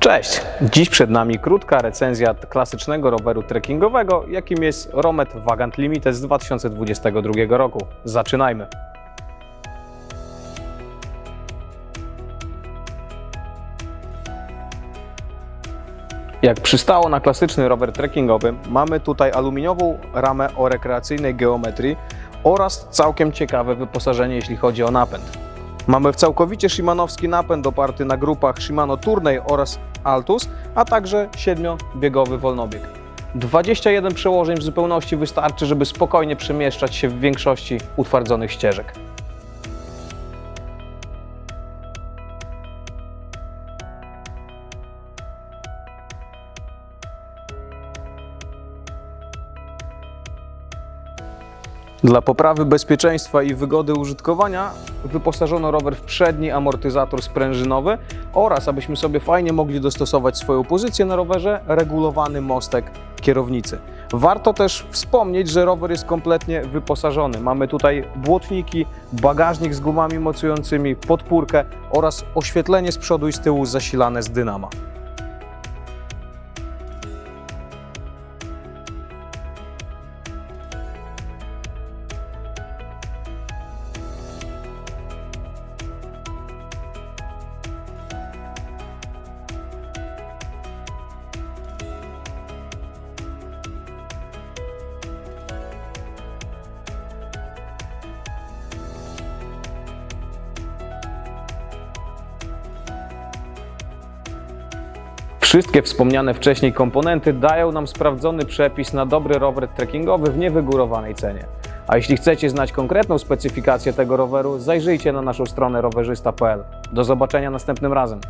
Cześć! Dziś przed nami krótka recenzja klasycznego roweru trekkingowego, jakim jest Romet Vagant Limited z 2022 roku. Zaczynajmy! Jak przystało na klasyczny rower trekkingowy, mamy tutaj aluminiową ramę o rekreacyjnej geometrii oraz całkiem ciekawe wyposażenie, jeśli chodzi o napęd. Mamy w całkowicie Shimanowski napęd oparty na grupach Shimano Tourney oraz Altus, a także siedmiobiegowy wolnobieg. 21 przełożeń w zupełności wystarczy, żeby spokojnie przemieszczać się w większości utwardzonych ścieżek. Dla poprawy bezpieczeństwa i wygody użytkowania wyposażono rower w przedni amortyzator sprężynowy oraz, abyśmy sobie fajnie mogli dostosować swoją pozycję na rowerze, regulowany mostek kierownicy. Warto też wspomnieć, że rower jest kompletnie wyposażony. Mamy tutaj błotniki, bagażnik z gumami mocującymi, podpórkę oraz oświetlenie z przodu i z tyłu zasilane z dynama. Wszystkie wspomniane wcześniej komponenty dają nam sprawdzony przepis na dobry rower trekkingowy w niewygórowanej cenie. A jeśli chcecie znać konkretną specyfikację tego roweru, zajrzyjcie na naszą stronę rowerzysta.pl. Do zobaczenia następnym razem.